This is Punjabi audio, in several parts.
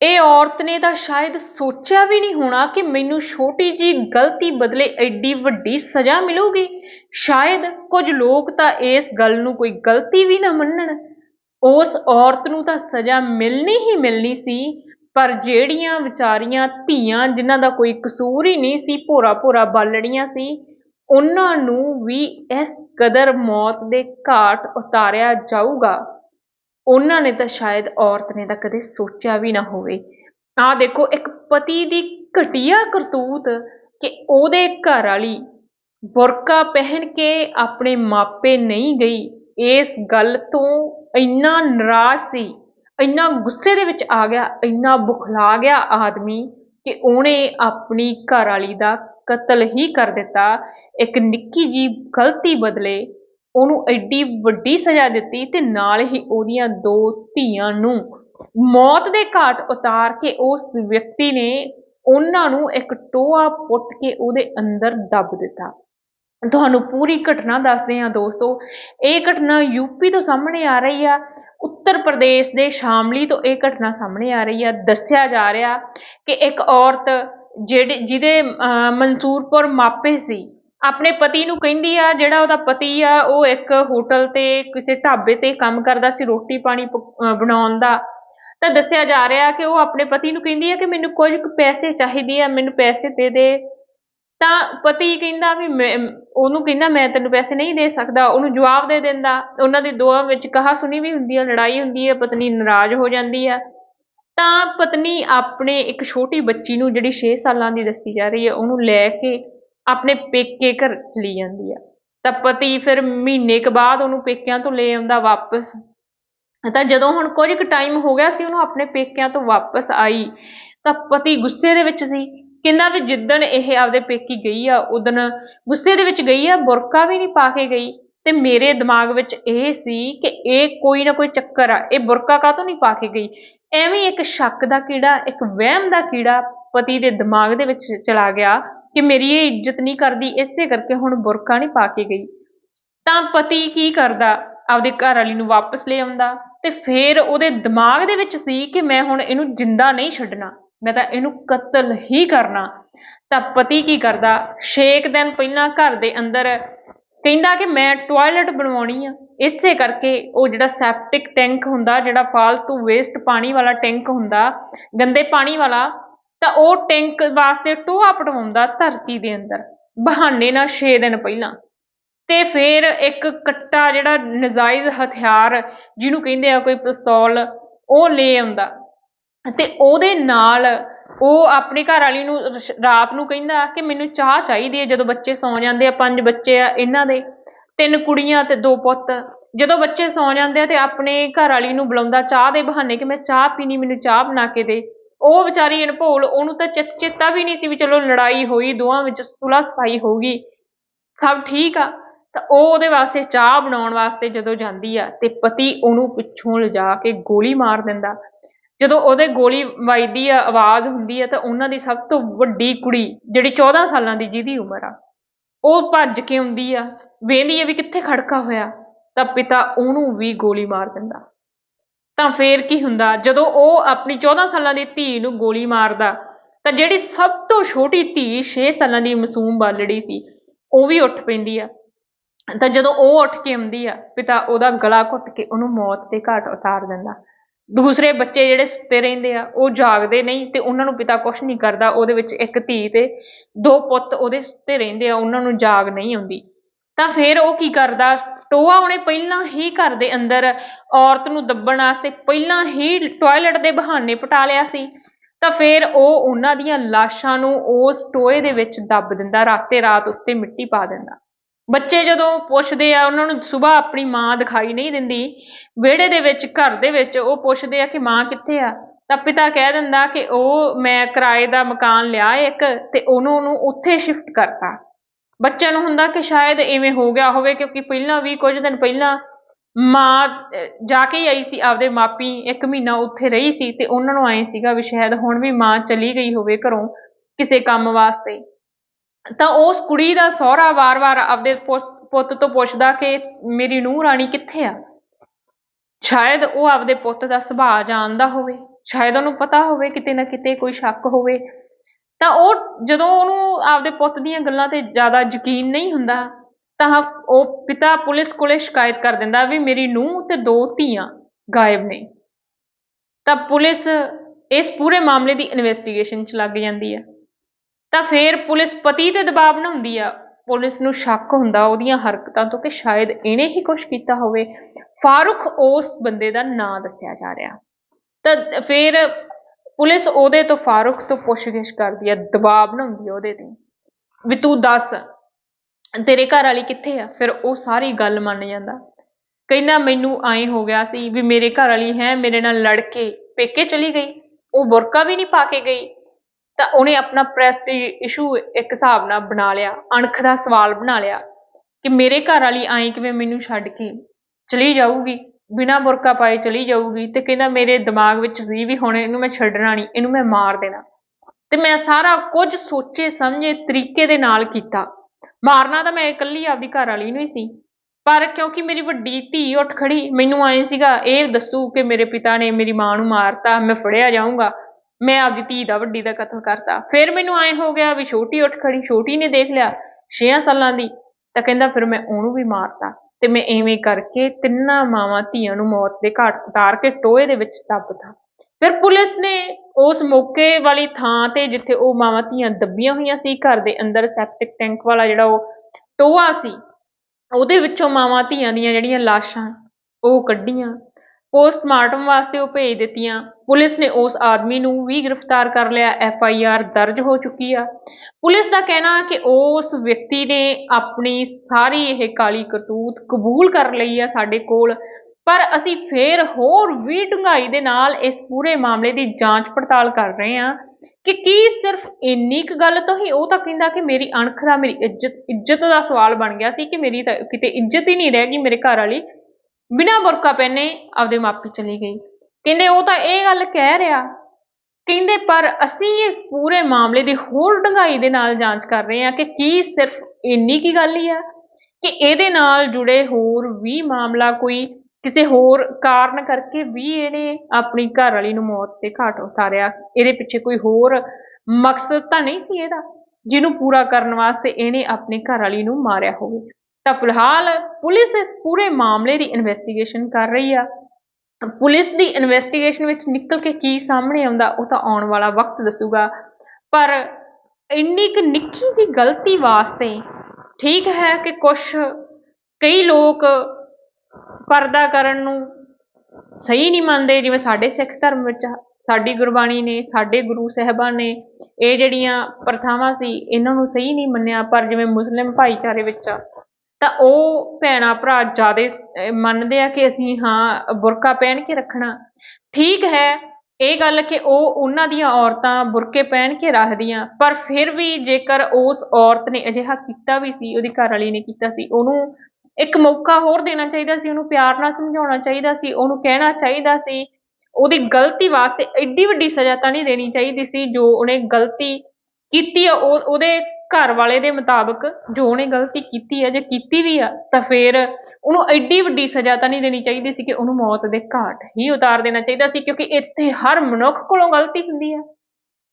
ਇਹ ਔਰਤ ਨੇ ਤਾਂ ਸ਼ਾਇਦ ਸੋਚਿਆ ਵੀ ਨਹੀਂ ਹੋਣਾ ਕਿ ਮੈਨੂੰ ਛੋਟੀ ਜੀ ਗਲਤੀ ਬਦਲੇ ਐਡੀ ਵੱਡੀ ਸਜ਼ਾ ਮਿਲੂਗੀ। ਸ਼ਾਇਦ ਕੁਝ ਲੋਕ ਤਾਂ ਇਸ ਗੱਲ ਨੂੰ ਕੋਈ ਗਲਤੀ ਵੀ ਨਾ ਮੰਨਣ। ਉਸ ਔਰਤ ਨੂੰ ਤਾਂ ਸਜ਼ਾ ਮਿਲਣੀ ਹੀ ਮਿਲਣੀ ਸੀ, ਪਰ ਜਿਹੜੀਆਂ ਵਿਚਾਰੀਆਂ ਧੀਆਂ ਜਿਨ੍ਹਾਂ ਦਾ ਕੋਈ ਕਸੂਰ ਹੀ ਨਹੀਂ ਸੀ ਭੋਰਾ ਭੋਰਾ ਬਾਲੜੀਆਂ ਸੀ, ਉਹਨਾਂ ਨੂੰ ਵੀ ਇਸ ਕਦਰ ਮੌਤ ਦੇ ਘਾਟ ਉਤਾਰਿਆ ਜਾਊਗਾ। ਉਹਨਾਂ ਨੇ ਤਾਂ ਸ਼ਾਇਦ ਔਰਤ ਨੇ ਤਾਂ ਕਦੇ ਸੋਚਿਆ ਵੀ ਨਾ ਹੋਵੇ। ਆਹ ਦੇਖੋ, ਇੱਕ ਪਤੀ ਦੀ ਘਟੀਆ ਕਰਤੂਤ ਕਿ ਉਹਦੇ ਘਰ ਵਾਲੀ ਬੁਰਕਾ ਪਹਿਨ ਕੇ ਆਪਣੇ ਮਾਪੇ ਨਹੀਂ ਗਈ, ਇਸ ਗੱਲ ਤੋਂ ਇੰਨਾ ਨਾਰਾਜ਼ ਸੀ, ਇੰਨਾ ਗੁੱਸੇ ਦੇ ਵਿੱਚ ਆ ਗਿਆ, ਇੰਨਾ ਬੁਖਲਾ ਗਿਆ ਆਦਮੀ ਕਿ ਉਹਨੇ ਆਪਣੀ ਘਰ ਵਾਲੀ ਦਾ ਕਤਲ ਹੀ ਕਰ ਦਿੱਤਾ। ਇੱਕ ਨਿੱਕੀ ਜੀ ਗਲਤੀ ਬਦਲੇ ਉਹਨੂੰ ਐਡੀ ਵੱਡੀ ਸਜ਼ਾ ਦਿੱਤੀ ਤੇ ਨਾਲ ਹੀ ਉਹਦੀਆਂ ਦੋ ਧੀਆਂ ਨੂੰ ਮੌਤ ਦੇ ਘਾਟ ਉਤਾਰ ਕੇ ਉਸ ਵਿਅਕਤੀ ਨੇ ਉਹਨਾਂ ਨੂੰ ਇੱਕ ਟੋਆ ਪੁੱਟ ਕੇ ਉਹਦੇ ਅੰਦਰ ਦੱਬ ਦਿੱਤਾ। ਤੁਹਾਨੂੰ ਪੂਰੀ ਘਟਨਾ ਦੱਸਦੇ ਹਾਂ ਦੋਸਤੋ। ਇਹ ਘਟਨਾ ਯੂਪੀ ਤੋਂ ਸਾਹਮਣੇ ਆ ਰਹੀ ਆ, ਉੱਤਰ ਪ੍ਰਦੇਸ਼ ਦੇ ਸ਼ਾਮਲੀ ਤੋਂ ਇਹ ਘਟਨਾ ਸਾਹਮਣੇ ਆ ਰਹੀ ਆ। ਦੱਸਿਆ ਜਾ ਰਿਹਾ ਕਿ ਇੱਕ ਔਰਤ ਜਿਹੜੇ ਜਿਹਦੇ ਮਨਸੂਰਪੁਰ ਮਾਪੇ ਸੀ ਆਪਣੇ ਪਤੀ ਨੂੰ ਕਹਿੰਦੀ ਆ, ਜਿਹੜਾ ਉਹਦਾ ਪਤੀ ਆ, ਉਹ ਇੱਕ ਹੋਟਲ ਤੇ, ਕਿਸੇ ਢਾਬੇ ਤੇ ਕੰਮ ਕਰਦਾ ਸੀ ਰੋਟੀ ਪਾਣੀ ਬਣਾਉਣ ਦਾ। ਤਾਂ ਦੱਸਿਆ ਜਾ ਰਿਹਾ ਕਿ ਉਹ ਆਪਣੇ ਪਤੀ ਨੂੰ ਕਹਿੰਦੀ ਆ ਕਿ ਮੈਨੂੰ ਕੁਝ ਪੈਸੇ ਚਾਹੀਦੇ ਆ, ਮੈਨੂੰ ਪੈਸੇ ਦੇ ਦੇ। ਤਾਂ ਪਤੀ ਕਹਿੰਦਾ ਵੀ ਮੈਂ, ਉਹਨੂੰ ਕਹਿੰਦਾ, ਮੈਂ ਤੈਨੂੰ ਪੈਸੇ ਨਹੀਂ ਦੇ ਸਕਦਾ। ਉਹਨੂੰ ਜਵਾਬ ਦੇ ਦਿੰਦਾ। ਉਹਨਾਂ ਦੇ ਦੋਵਾਂ ਵਿੱਚ ਕਹਾ ਸੁਣੀ ਵੀ ਹੁੰਦੀ ਆ, ਲੜਾਈ ਹੁੰਦੀ ਆ, ਪਤਨੀ ਨਾਰਾਜ਼ ਹੋ ਜਾਂਦੀ ਆ। ਤਾਂ ਪਤਨੀ ਆਪਣੇ ਇੱਕ ਛੋਟੀ ਬੱਚੀ ਨੂੰ ਜਿਹੜੀ 6 ਸਾਲਾਂ ਦੀ ਦੱਸੀ ਜਾ ਰਹੀ ਹੈ ਉਹਨੂੰ ਲੈ ਕੇ ਆਪਣੇ ਪੇਕੇ ਘਰ ਚਲੀ ਜਾਂਦੀ ਆ। ਤਾਂ ਪਤੀ ਫਿਰ ਮਹੀਨੇ ਕੁ ਬਾਅਦ ਉਹਨੂੰ ਪੇਕਿਆਂ ਤੋਂ ਲੈ ਆਉਂਦਾ ਵਾਪਸ। ਤਾਂ ਜਦੋਂ ਹੁਣ ਕੁਝ ਕੁ ਟਾਈਮ ਹੋ ਗਿਆ ਸੀ, ਉਹਨੂੰ ਆਪਣੇ ਪੇਕਿਆਂ ਤੋਂ ਵਾਪਸ ਆਈ। ਤਾਂ ਪਤੀ ਗੁੱਸੇ ਦੇ ਵਿੱਚ ਸੀ, ਕਹਿੰਦਾ ਵੀ ਜਿੱਦਣ ਇਹ ਆਪਦੇ ਪੇਕੀ ਗਈ ਆ, ਉਦਣ ਗੁੱਸੇ ਦੇ ਵਿੱਚ ਗਈ ਆ, ਬੁਰਕਾ ਵੀ ਨਹੀਂ ਪਾ ਕੇ ਗਈ। ਤੇ ਮੇਰੇ ਦਿਮਾਗ ਵਿੱਚ ਇਹ ਸੀ ਕਿ ਇਹ ਕੋਈ ਨਾ ਕੋਈ ਚੱਕਰ ਆ, ਇਹ ਬੁਰਕਾ ਕਾਹਤੋਂ ਨਹੀਂ ਪਾ ਕੇ ਗਈ? ਐਵੇਂ ਇੱਕ ਸ਼ੱਕ ਦਾ ਕੀੜਾ, ਇੱਕ ਵਹਿਮ ਦਾ ਕੀੜਾ ਪਤੀ ਦੇ ਦਿਮਾਗ ਦੇ ਵਿੱਚ ਚਲਾ ਗਿਆ। ਕਿ ਮੇਰੀ ਇਹ ਇੱਜ਼ਤ ਨਹੀਂ ਕਰਦੀ, ਇਸੇ ਕਰਕੇ ਹੁਣ ਬੁਰਕਾ ਨਹੀਂ ਪਾ ਕੇ ਗਈ। ਤਾਂ ਪਤੀ ਕੀ ਕਰਦਾ? ਆਪਦੇ ਘਰ ਵਾਲੀ ਨੂੰ ਵਾਪਸ ਲੈ ਆਉਂਦਾ ਤੇ ਫਿਰ ਉਹਦੇ ਦਿਮਾਗ ਦੇ ਵਿੱਚ ਸੀ ਕਿ ਮੈਂ ਹੁਣ ਇਹਨੂੰ ਜਿੰਦਾ ਨਹੀਂ ਛੱਡਣਾ, ਮੈਂ ਤਾਂ ਇਹਨੂੰ ਕਤਲ ਹੀ ਕਰਨਾ। ਤਾਂ ਪਤੀ ਕੀ ਕਰਦਾ? 6 ਦਿਨ ਪਹਿਲਾਂ ਘਰ ਦੇ ਅੰਦਰ ਕਹਿੰਦਾ ਕਿ ਮੈਂ ਟਾਇਲਟ ਬਣਵਾਉਣੀ ਆ। ਇਸੇ ਕਰਕੇ ਉਹ ਜਿਹੜਾ ਸੈਪਟਿਕ ਟੈਂਕ ਹੁੰਦਾ, ਜਿਹੜਾ ਫਾਲਤੂ ਵੇਸਟ ਪਾਣੀ ਵਾਲਾ ਟੈਂਕ ਹੁੰਦਾ, ਗੰਦੇ ਪਾਣੀ ਵਾਲਾ ਤਾਂ ਉਹ ਟਿੰਕ ਵਾਸਤੇ ਟੋਆ ਪਟਵਾਉਂਦਾ ਧਰਤੀ ਦੇ ਅੰਦਰ, ਬਹਾਨੇ ਨਾਲ 6 ਦਿਨ ਪਹਿਲਾਂ। ਤੇ ਫਿਰ ਇੱਕ ਕੱਟਾ ਜਿਹੜਾ ਨਜਾਇਜ਼ ਹਥਿਆਰ, ਜਿਹਨੂੰ ਕਹਿੰਦੇ ਆ ਕੋਈ ਪਿਸਤੌਲ, ਉਹ ਲੈ ਆਉਂਦਾ। ਤੇ ਉਹਦੇ ਨਾਲ ਉਹ ਆਪਣੇ ਘਰ ਵਾਲੀ ਨੂੰ ਰਾਤ ਨੂੰ ਕਹਿੰਦਾ ਕਿ ਮੈਨੂੰ ਚਾਹ ਚਾਹੀਦੀ ਹੈ, ਜਦੋਂ ਬੱਚੇ ਸੌਂ ਜਾਂਦੇ ਆ, ਪੰਜ ਬੱਚੇ ਆ ਇਹਨਾਂ ਦੇ, ਤਿੰਨ ਕੁੜੀਆਂ ਤੇ ਦੋ ਪੁੱਤ। ਜਦੋਂ ਬੱਚੇ ਸੌਂ ਜਾਂਦੇ ਆ ਤੇ ਆਪਣੇ ਘਰ ਵਾਲੀ ਨੂੰ ਬੁਲਾਉਂਦਾ ਚਾਹ ਦੇ ਬਹਾਨੇ ਕਿ ਮੈਂ ਚਾਹ ਪੀਣੀ, ਮੈਨੂੰ ਚਾਹ ਬਣਾ ਕੇ ਦੇ। ਉਹ ਵਿਚਾਰੀ ਅਨਭੋਲ ਉਹਨੂੰ ਤਾਂ ਚਿੱਤ ਚੇਤਾ ਵੀ ਨਹੀਂ ਸੀ ਵੀ ਚਲੋ ਲੜਾਈ ਹੋਈ, ਦੋਵਾਂ ਵਿੱਚ ਸੁਲਾ ਸਫ਼ਾਈ ਹੋਊਗੀ ਸਭ ਠੀਕ ਆ, ਤਾਂ ਉਹ ਉਹਦੇ ਵਾਸਤੇ ਚਾਹ ਬਣਾਉਣ ਵਾਸਤੇ ਜਦੋਂ ਜਾਂਦੀ ਆ ਤੇ ਪਤੀ ਉਹਨੂੰ ਪਿੱਛੋਂ ਲਿਜਾ ਕੇ ਗੋਲੀ ਮਾਰ ਦਿੰਦਾ। ਜਦੋਂ ਉਹਦੇ ਗੋਲੀ ਵੱਜਦੀ ਆ, ਆਵਾਜ਼ ਹੁੰਦੀ ਆ, ਤਾਂ ਉਹਨਾਂ ਦੀ ਸਭ ਤੋਂ ਵੱਡੀ ਕੁੜੀ, ਜਿਹੜੀ 14 ਸਾਲਾਂ ਦੀ ਜਿਹਦੀ ਉਮਰ ਆ, ਉਹ ਭੱਜ ਕੇ ਆਉਂਦੀ ਆ, ਵੇਂਦੀ ਆ ਵੀ ਕਿੱਥੇ ਖੜਕਾ ਹੋਇਆ, ਤਾਂ ਪਿਤਾ ਉਹਨੂੰ ਵੀ ਗੋਲੀ ਮਾਰ ਦਿੰਦਾ। ਤਾਂ ਫੇਰ ਕੀ ਹੁੰਦਾ? ਜਦੋਂ ਉਹ ਆਪਣੀ 14 ਸਾਲਾਂ ਦੀ ਧੀ ਨੂੰ ਗੋਲੀ ਮਾਰਦਾ, ਤਾਂ ਜਿਹੜੀ ਸਭ ਤੋਂ ਛੋਟੀ ਧੀ 6 ਸਾਲਾਂ ਦੀ ਮਾਸੂਮ ਬਾਲੜੀ ਸੀ, ਉਹ ਵੀ ਉੱਠ ਪੈਂਦੀ ਆ। ਤਾਂ ਜਦੋਂ ਉਹ ਉੱਠ ਕੇ ਆਉਂਦੀ ਆ, ਪਿਤਾ ਉਹਦਾ ਗਲਾ ਘੁੱਟ ਕੇ ਉਹਨੂੰ ਮੌਤ ਦੇ ਘਾਟ ਉਤਾਰ ਦਿੰਦਾ। ਦੂਸਰੇ ਬੱਚੇ ਜਿਹੜੇ ਸੁੱਤੇ ਰਹਿੰਦੇ ਆ, ਉਹ ਜਾਗਦੇ ਨਹੀਂ ਤੇ ਉਹਨਾਂ ਨੂੰ ਪਿਤਾ ਕੁਝ ਨਹੀਂ ਕਰਦਾ। ਉਹਦੇ ਵਿੱਚ ਇੱਕ ਧੀ ਤੇ ਦੋ ਪੁੱਤ ਉਹਦੇ ਸੁੱਤੇ ਰਹਿੰਦੇ ਆ, ਉਹਨਾਂ ਨੂੰ ਜਾਗ ਨਹੀਂ ਆਉਂਦੀ। ਤਾਂ ਫਿਰ ਉਹ ਕੀ ਕਰਦਾ? ਟੋਆ ਉਹਨੇ ਪਹਿਲਾਂ ਹੀ ਘਰ ਦੇ ਅੰਦਰ ਔਰਤ ਨੂੰ ਦੱਬਣ ਵਾਸਤੇ ਪਹਿਲਾਂ ਹੀ ਟਾਇਲਟ ਦੇ ਬਹਾਨੇ ਪਟਾ ਲਿਆ ਸੀ, ਤਾਂ ਫਿਰ ਉਹ ਉਹਨਾਂ ਦੀਆਂ ਲਾਸ਼ਾਂ ਨੂੰ ਉਸ ਟੋਏ ਦੇ ਵਿੱਚ ਦੱਬ ਦਿੰਦਾ, ਰਾਤੇ ਰਾਤ ਉੱਤੇ ਮਿੱਟੀ ਪਾ ਦਿੰਦਾ। ਬੱਚੇ ਜਦੋਂ ਪੁੱਛਦੇ ਆ, ਉਹਨਾਂ ਨੂੰ ਸਵੇਰ ਆਪਣੀ ਮਾਂ ਦਿਖਾਈ ਨਹੀਂ ਦਿੰਦੀ, ਵਿਹੜੇ ਦੇ ਵਿੱਚ, ਘਰ ਦੇ ਵਿੱਚ ਉਹ ਪੁੱਛਦੇ ਆ ਕਿ ਮਾਂ ਕਿੱਥੇ ਆ? ਤਾਂ ਪਿਤਾ ਕਹਿ ਦਿੰਦਾ ਕਿ ਉਹ ਮੈਂ ਕਿਰਾਏ ਦਾ ਮਕਾਨ ਲਿਆ ਇੱਕ ਤੇ ਉਹਨੂੰ ਉਹਨੂੰ ਉੱਥੇ ਸ਼ਿਫਟ ਕਰਤਾ। ਬੱਚਿਆਂ ਨੂੰ ਹੁੰਦਾ ਕਿ ਸ਼ਾਇਦ ਐਵੇਂ ਹੋ ਗਿਆ ਹੋਵੇ ਕਿਉਂਕਿ ਪਹਿਲਾਂ ਵੀ ਕੁਝ ਦਿਨ ਪਹਿਲਾਂ ਮਾਂ ਜਾ ਕੇ ਆਈ ਸੀ, ਆਪਦੇ ਮਾਪੀ ਇੱਕ ਮਹੀਨਾ ਉੱਥੇ ਰਹੀ ਸੀ ਤੇ ਉਹਨਾਂ ਨੂੰ ਆਏ ਸੀਗਾ ਵੀ ਸ਼ਾਇਦ ਹੁਣ ਵੀ ਮਾਂ ਚਲੀ ਗਈ ਹੋਵੇ ਘਰੋਂ ਕਿਸੇ ਕੰਮ ਵਾਸਤੇ। ਤਾਂ ਉਸ ਕੁੜੀ ਦਾ ਸਹੁਰਾ ਵਾਰ-ਵਾਰ ਆਪਦੇ ਪੁੱਤ ਤੋਂ ਪੁੱਛਦਾ ਕਿ ਮੇਰੀ ਨੂੰਹ ਰਾਣੀ ਕਿੱਥੇ ਆ? ਸ਼ਾਇਦ ਉਹ ਆਪਦੇ ਪੁੱਤ ਦਾ ਸੁਭਾਅ ਜਾਣਦਾ ਹੋਵੇ, ਸ਼ਾਇਦ ਉਹਨੂੰ ਪਤਾ ਹੋਵੇ ਕਿਤੇ ਨਾ ਕਿਤੇ ਕੋਈ ਸ਼ੱਕ ਹੋਵੇ। ਤਾਂ ਉਹ ਜਦੋਂ ਉਹਨੂੰ ਆਪਦੇ ਪੁੱਤ ਦੀਆਂ ਗੱਲਾਂ ਤੇ ਜ਼ਿਆਦਾ ਯਕੀਨ ਨਹੀਂ ਹੁੰਦਾ, ਤਾਂ ਉਹ ਪਿਤਾ ਪੁਲਿਸ ਕੋਲੇ ਸ਼ਿਕਾਇਤ ਕਰ ਦਿੰਦਾ ਵੀ ਮੇਰੀ ਨੂੰਹ ਤੇ ਦੋ ਧੀਆਂ ਗਾਇਬ ਨੇ। ਤਾਂ ਪੁਲਿਸ ਇਸ ਪੂਰੇ ਮਾਮਲੇ ਦੀ ਇਨਵੈਸਟੀਗੇਸ਼ਨ 'ਚ ਲੱਗ ਜਾਂਦੀ ਹੈ ਤਾਂ ਫਿਰ ਪੁਲਿਸ ਪਤੀ ਤੇ ਦਬਾਅ ਬਣਾਉਂਦੀ ਆ। ਪੁਲਿਸ ਨੂੰ ਸ਼ੱਕ ਹੁੰਦਾ ਉਹਦੀਆਂ ਹਰਕਤਾਂ ਤੋਂ ਕਿ ਸ਼ਾਇਦ ਇਹਨੇ ਹੀ ਕੁਝ ਕੀਤਾ ਹੋਵੇ। ਫਾਰੂਕ ਉਸ ਬੰਦੇ ਦਾ ਨਾਂ ਦੱਸਿਆ ਜਾ ਰਿਹਾ। ਤਾਂ ਫਿਰ ਪੁਲਿਸ ਉਹਦੇ ਤੋਂ ਫਾਰੂਕ ਤੋਂ ਪੁੱਛਗਿੱਛ ਕਰਦੀ ਹੈ ਦਬਾਅ ਬਣਾਉਂਦੀ ਹੈ ਉਹਦੇ ਤੇ। ਵੀ ਤੂੰ ਦੱਸ, ਤੇਰੇ ਘਰ ਵਾਲੀ ਕਿੱਥੇ ਆ? ਫਿਰ ਉਹ ਸਾਰੀ ਗੱਲ ਮੰਨ ਜਾਂਦਾ। ਕਹਿੰਦਾ, ਮੈਨੂੰ ਐਂ ਹੋ ਗਿਆ ਸੀ ਵੀ ਮੇਰੇ ਘਰ ਵਾਲੀ ਹੈ, ਮੇਰੇ ਨਾਲ ਲੜ ਕੇ ਪੇਕੇ ਚਲੀ ਗਈ। ਉਹ ਬੁਰਕਾ ਵੀ ਨਹੀਂ ਪਾ ਕੇ ਗਈ। ਤਾਂ ਉਹਨੇ ਆਪਣਾ ਪ੍ਰੈਸਟੀਜ ਇਸ਼ੂ ਇੱਕ ਹਿਸਾਬ ਨਾਲ ਬਣਾ ਲਿਆ, ਅਣਖ ਦਾ ਸਵਾਲ ਬਣਾ ਲਿਆ ਕਿ ਮੇਰੇ ਘਰ ਵਾਲੀ ਐਂ ਕਿਵੇਂ ਮੈਨੂੰ ਛੱਡ ਕੇ ਚਲੀ ਜਾਊਗੀ? ਬਿਨਾਂ ਬੁਰਕਾ ਪਾਏ ਚਲੀ ਜਾਊਗੀ ਤੇ ਕਹਿੰਦਾ ਮੇਰੇ ਦਿਮਾਗ ਵਿੱਚ ਸੀ ਵੀ ਹੁਣ ਇਹਨੂੰ ਮੈਂ ਛੱਡਣਾ ਨਹੀਂ, ਇਹਨੂੰ ਮੈਂ ਮਾਰ ਦੇਣਾ। ਤੇ ਮੈਂ ਸਾਰਾ ਕੁਝ ਸੋਚੇ ਸਮਝੇ ਤਰੀਕੇ ਦੇ ਨਾਲ ਕੀਤਾ। ਮਾਰਨਾ ਤਾਂ ਮੈਂ ਇਕੱਲੀ ਆਪਦੀ ਘਰ ਵਾਲੀ ਨੂੰ ਹੀ ਸੀ। ਪਰ ਕਿਉਂਕਿ ਮੇਰੀ ਵੱਡੀ ਧੀ ਉੱਠ ਖੜੀ, ਮੈਨੂੰ ਐਂ ਸੀਗਾ, ਇਹ ਦੱਸੂ ਕਿ ਮੇਰੇ ਪਿਤਾ ਨੇ ਮੇਰੀ ਮਾਂ ਨੂੰ ਮਾਰਤਾ, ਮੈਂ ਫੜਿਆ ਜਾਊਂਗਾ। ਮੈਂ ਆਪਦੀ ਧੀ ਦਾ ਵੱਡੀ ਦਾ ਕਤਲ ਕਰਤਾ। ਫਿਰ ਮੈਨੂੰ ਐਂ ਹੋ ਗਿਆ ਵੀ ਛੋਟੀ ਉੱਠ ਖੜੀ, ਛੋਟੀ ਨੇ ਦੇਖ ਲਿਆ 6 ਸਾਲਾਂ ਦੀ, ਤਾਂ ਕਹਿੰਦਾ ਫਿਰ ਮੈਂ ਉਹਨੂੰ ਵੀ ਮਾਰਤਾ। ਤੇ ਮੈਂ ਐਵੇਂ ਕਰਕੇ ਤਿੰਨਾਂ ਮਾਵਾਂ ਧੀਆਂ ਨੂੰ ਮੌਤ ਦੇ ਘਾਟ ਉਤਾਰ ਕੇ ਟੋਏ ਦੇ ਵਿੱਚ ਦੱਬਤਾ ਫਿਰ ਪੁਲਿਸ ਨੇ ਉਸ ਮੌਕੇ ਵਾਲੀ ਥਾਂ ਤੇ ਜਿੱਥੇ ਉਹ ਮਾਵਾਂ ਧੀਆਂ ਦੱਬੀਆਂ ਹੋਈਆਂ ਸੀ, ਘਰ ਦੇ ਅੰਦਰ ਸੈਪਟਿਕ ਟੈਂਕ ਵਾਲਾ ਜਿਹੜਾ ਉਹ ਟੋਆ ਸੀ, ਉਹਦੇ ਵਿੱਚੋਂ ਮਾਵਾਂ ਧੀਆਂ ਦੀਆਂ ਜਿਹੜੀਆਂ ਲਾਸ਼ਾਂ ਉਹ ਕੱਢੀਆਂ। ਪੋਸਟਮਾਰਟਮ ਵਾਸਤੇ ਉਹ ਭੇਜ ਦਿੱਤੀਆਂ। ਪੁਲਿਸ ਨੇ ਉਸ ਆਦਮੀ ਨੂੰ ਵੀ ਗ੍ਰਿਫਤਾਰ ਕਰ ਲਿਆ। ਐਫ ਆਈ ਆਰ ਦਰਜ ਹੋ ਚੁੱਕੀ ਆ। ਪੁਲਿਸ ਦਾ ਕਹਿਣਾ ਕਿ ਉਸ ਵਿਅਕਤੀ ਨੇ ਆਪਣੀ ਸਾਰੀ ਇਹ ਕਾਲੀ ਕਰਤੂਤ ਕਬੂਲ ਕਰ ਲਈ ਆ ਸਾਡੇ ਕੋਲ। ਪਰ ਅਸੀਂ ਫੇਰ ਹੋਰ ਵੀ ਡੂੰਘਾਈ ਦੇ ਨਾਲ ਇਸ ਪੂਰੇ ਮਾਮਲੇ ਦੀ ਜਾਂਚ ਪੜਤਾਲ ਕਰ ਰਹੇ ਹਾਂ ਕਿ ਕੀ ਸਿਰਫ ਇੰਨੀ ਕੁ ਗੱਲ ਤੋਂ ਹੀ ਉਹ ਤਾਂ ਕਹਿੰਦਾ ਕਿ ਮੇਰੀ ਅਣਖ ਦਾ, ਮੇਰੀ ਇੱਜ਼ਤ ਇੱਜ਼ਤ ਦਾ ਸਵਾਲ ਬਣ ਗਿਆ ਸੀ ਕਿ ਮੇਰੀ ਤਾਂ ਕਿਤੇ ਇੱਜ਼ਤ ਹੀ ਨਹੀਂ ਰਹਿ ਗਈ ਮੇਰੇ ਘਰ ਵਾਲੀ। ਬਿਨਾਂ ਬੁਰਕਾ ਪਹਿਨੇ ਆਪਦੇ ਮਾਪੇ ਚਲੀ ਗਈ। ਕਹਿੰਦੇ, ਉਹ ਤਾਂ ਇਹ ਗੱਲ ਕਹਿ ਰਿਹਾ। ਕਹਿੰਦੇ, ਪਰ ਅਸੀਂ ਇਸ ਪੂਰੇ ਮਾਮਲੇ ਦੀ ਹੋਰ ਡੂੰਘਾਈ ਦੇ ਨਾਲ ਜਾਂਚ ਕਰ ਰਹੇ ਹਾਂ ਕਿ ਕੀ ਸਿਰਫ ਇੰਨੀ ਕੀ ਗੱਲ ਹੀ ਆ ਕਿ ਇਹਦੇ ਨਾਲ ਜੁੜੇ ਹੋਰ ਵੀ ਮਾਮਲਾ ਕੋਈ ਕਿਸੇ ਹੋਰ ਕਾਰਨ ਕਰਕੇ ਵੀ ਇਹਨੇ ਆਪਣੀ ਘਰ ਵਾਲੀ ਨੂੰ ਮੌਤ ਤੇ ਘਾਟ ਉਤਾਰਿਆ। ਇਹਦੇ ਪਿੱਛੇ ਕੋਈ ਹੋਰ ਮਕਸਦ ਤਾਂ ਨਹੀਂ ਸੀ ਇਹਦਾ, ਜਿਹਨੂੰ ਪੂਰਾ ਕਰਨ ਵਾਸਤੇ ਇਹਨੇ ਆਪਣੀ ਘਰ ਵਾਲੀ ਨੂੰ ਮਾਰਿਆ ਹੋਵੇ। ਤਾਂ ਫਿਲਹਾਲ ਪੁਲਿਸ ਇਸ ਪੂਰੇ ਮਾਮਲੇ ਦੀ ਇਨਵੈਸਟੀਗੇਸ਼ਨ ਕਰ ਰਹੀ ਆ। ਪੁਲਿਸ ਦੀ ਇਨਵੈਸਟੀਗੇਸ਼ਨ ਵਿੱਚ ਨਿਕਲ ਕੇ ਕੀ ਸਾਹਮਣੇ ਆਉਂਦਾ, ਉਹ ਤਾਂ ਆਉਣ ਵਾਲਾ ਵਕਤ ਦੱਸੂਗਾ। ਪਰ ਇੰਨੀ ਕੁ ਨਿੱਕੀ ਜੀ ਗਲਤੀ ਵਾਸਤੇ ਠੀਕ ਹੈ ਕਿ ਕੁਝ ਕਈ ਲੋਕ ਪਰਦਾ ਕਰਨ ਨੂੰ ਸਹੀ ਨਹੀਂ ਮੰਨਦੇ, ਜਿਵੇਂ ਸਾਡੇ ਸਿੱਖ ਧਰਮ ਵਿੱਚ ਸਾਡੀ ਗੁਰਬਾਣੀ ਨੇ, ਸਾਡੇ ਗੁਰੂ ਸਾਹਿਬਾਨ ਨੇ, ਇਹ ਜਿਹੜੀਆਂ ਪ੍ਰਥਾਵਾਂ ਸੀ, ਇਹਨਾਂ ਨੂੰ ਸਹੀ ਨਹੀਂ ਮੰਨਿਆ। ਪਰ ਜਿਵੇਂ ਮੁਸਲਿਮ ਭਾਈਚਾਰੇ ਵਿੱਚ ਤਾਂ ਉਹ ਭੈਣਾ ਭਰਾ ਜ਼ਿਆਦਾ ਮੰਨਦੇ ਆ ਕਿ ਅਸੀਂ ਹਾਂ, ਬੁਰਕਾ ਪਹਿਨ ਕੇ ਰੱਖਣਾ। ਠੀਕ ਹੈ, ਇਹ ਗੱਲ ਕਿ ਉਹ ਉਹਨਾਂ ਦੀਆਂ ਔਰਤਾਂ ਬੁਰਕੇ ਪਹਿਨ ਕੇ ਰੱਖਦੀਆਂ, ਪਰ ਫਿਰ ਵੀ ਜੇਕਰ ਉਸ ਔਰਤ ਨੇ ਅਜਿਹਾ ਕੀਤਾ ਵੀ ਸੀ, ਉਹਦੀ ਘਰ ਵਾਲੀ ਨੇ ਕੀਤਾ ਸੀ, ਉਹਨੂੰ ਇੱਕ ਮੌਕਾ ਹੋਰ ਦੇਣਾ ਚਾਹੀਦਾ ਸੀ, ਉਹਨੂੰ ਪਿਆਰ ਨਾਲ ਸਮਝਾਉਣਾ ਚਾਹੀਦਾ ਸੀ, ਉਹਨੂੰ ਕਹਿਣਾ ਚਾਹੀਦਾ ਸੀ, ਉਹਦੀ ਗਲਤੀ ਵਾਸਤੇ ਐਡੀ ਵੱਡੀ ਸਜ਼ਾ ਤਾਂ ਨਹੀਂ ਦੇਣੀ ਚਾਹੀਦੀ ਸੀ, ਜੋ ਉਹਨੇ ਗਲਤੀ ਕੀਤੀ ਆ, ਉਹ, ਉਹਦੇ ਘਰ ਵਾਲੇ ਦੇ ਮੁਤਾਬਕ ਜੋ ਉਹਨੇ ਗਲਤੀ ਕੀਤੀ ਹੈ, ਜੇ ਕੀਤੀ ਵੀ ਆ, ਤਾਂ ਫਿਰ ਉਹਨੂੰ ਐਡੀ ਵੱਡੀ ਸਜ਼ਾ ਤਾਂ ਨਹੀਂ ਦੇਣੀ ਚਾਹੀਦੀ ਸੀ ਕਿ ਉਹਨੂੰ ਮੌਤ ਦੇ ਘਾਟ ਹੀ ਉਤਾਰ ਦੇਣਾ ਚਾਹੀਦਾ ਸੀ, ਕਿਉਂਕਿ ਇੱਥੇ ਹਰ ਮਨੁੱਖ ਕੋਲੋਂ ਗਲਤੀ ਹੁੰਦੀ ਆ।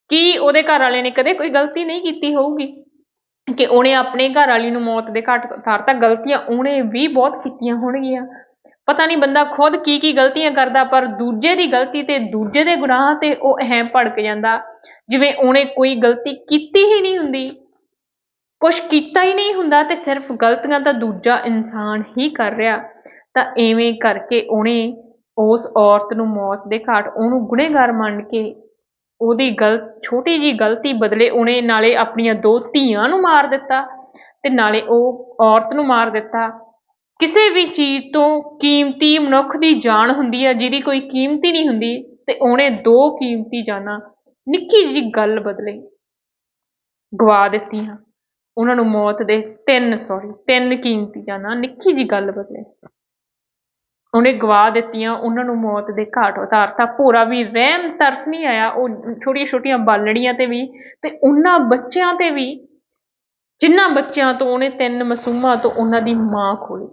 ਕੀ ਉਹਦੇ ਘਰ ਵਾਲੇ ਨੇ ਕਦੇ ਕੋਈ ਗਲਤੀ ਨਹੀਂ ਕੀਤੀ ਹੋਊਗੀ? ਕਿ ਉਹਨੇ ਆਪਣੇ ਘਰ ਵਾਲੀ ਨੂੰ ਮੌਤ ਦੇ ਘਾਟ ਉਤਾਰਤਾ ਗਲਤੀਆਂ ਉਹਨੇ ਵੀ ਬਹੁਤ ਕੀਤੀਆਂ ਹੋਣਗੀਆਂ। ਪਤਾ ਨਹੀਂ ਬੰਦਾ ਖੁਦ ਕੀ ਕੀ ਗਲਤੀਆਂ ਕਰਦਾ, ਪਰ ਦੂਜੇ ਦੀ ਗਲਤੀ ਤੇ ਦੂਜੇ ਦੇ ਗੁਨਾਹ ਤੇ ਉਹ ਐਂ ਭੜਕ ਜਾਂਦਾ। ਜਿਵੇਂ ਉਹਨੇ ਕੋਈ ਗਲਤੀ ਕੀਤੀ ਹੀ ਨਹੀਂ ਹੁੰਦੀ ਕੁਛ ਕੀਤਾ ਹੀ ਨਹੀਂ ਹੁੰਦਾ ਤੇ ਸਿਰਫ ਗਲਤੀਆਂ ਤਾਂ ਦੂਜਾ ਇਨਸਾਨ ਹੀ ਕਰ ਰਿਹਾ। ਤਾਂ ਐਵੇਂ ਕਰਕੇ ਉਹਨੇ ਉਸ ਔਰਤ ਨੂੰ ਮੌਤ ਦੇ ਘਾਟ, ਉਹਨੂੰ ਗੁਨੇਗਾਰ ਮੰਨ ਕੇ ਉਹਦੀ ਗਲਤ, ਛੋਟੀ ਜੀ ਗਲਤੀ ਬਦਲੇ ਉਹਨੇ ਨਾਲੇ ਆਪਣੀਆਂ ਦੋ ਧੀਆਂ ਨੂੰ ਮਾਰ ਦਿੱਤਾ ਤੇ ਨਾਲੇ ਉਹ ਔਰਤ ਨੂੰ ਮਾਰ ਦਿੱਤਾ। ਕਿਸੇ ਵੀ ਚੀਜ਼ ਤੋਂ ਕੀਮਤੀ ਮਨੁੱਖ ਦੀ ਜਾਨ ਹੁੰਦੀ ਹੈ ਜਿਹਦੀ ਕੋਈ ਕੀਮਤੀ ਨਹੀਂ ਹੁੰਦੀ ਤੇ ਉਹਨੇ ਦੋ ਕੀਮਤੀ ਜਾਨਾਂ, ਨਿੱਕੀ ਜਿਹੀ ਗੱਲ ਬਦਲੇ ਗਵਾ ਦਿੱਤੀਆਂ। ਉਹਨਾਂ ਨੂੰ ਮੌਤ ਦੇ ਤਿੰਨ ਸੌਰੀ ਤਿੰਨ ਕੀਮਤੀ ਜਾਨਾਂ ਨਿੱਕੀ ਜੀ ਗੱਲ ਬਦਲੇ। ਉਹਨੇ ਗਵਾ ਦਿੱਤੀਆਂ, ਉਹਨਾਂ ਨੂੰ ਮੌਤ ਦੇ ਘਾਟ ਉਤਾਰਤਾ। ਭੋਰਾ ਵੀ ਰਹਿਮ ਤਰਸ ਨਹੀਂ ਆਇਆ, ਉਹ ਛੋਟੀਆਂ ਛੋਟੀਆਂ ਬਾਲੜੀਆਂ ਤੇ ਵੀ ਤੇ ਉਹਨਾਂ ਬੱਚਿਆਂ ਤੇ ਵੀ ਜਿਨ੍ਹਾਂ ਬੱਚਿਆਂ ਤੋਂ ਉਹਨੇ ਤਿੰਨ ਮਾਸੂਮਾਂ ਤੋਂ ਉਹਨਾਂ ਦੀ ਮਾਂ ਖੋਲੀ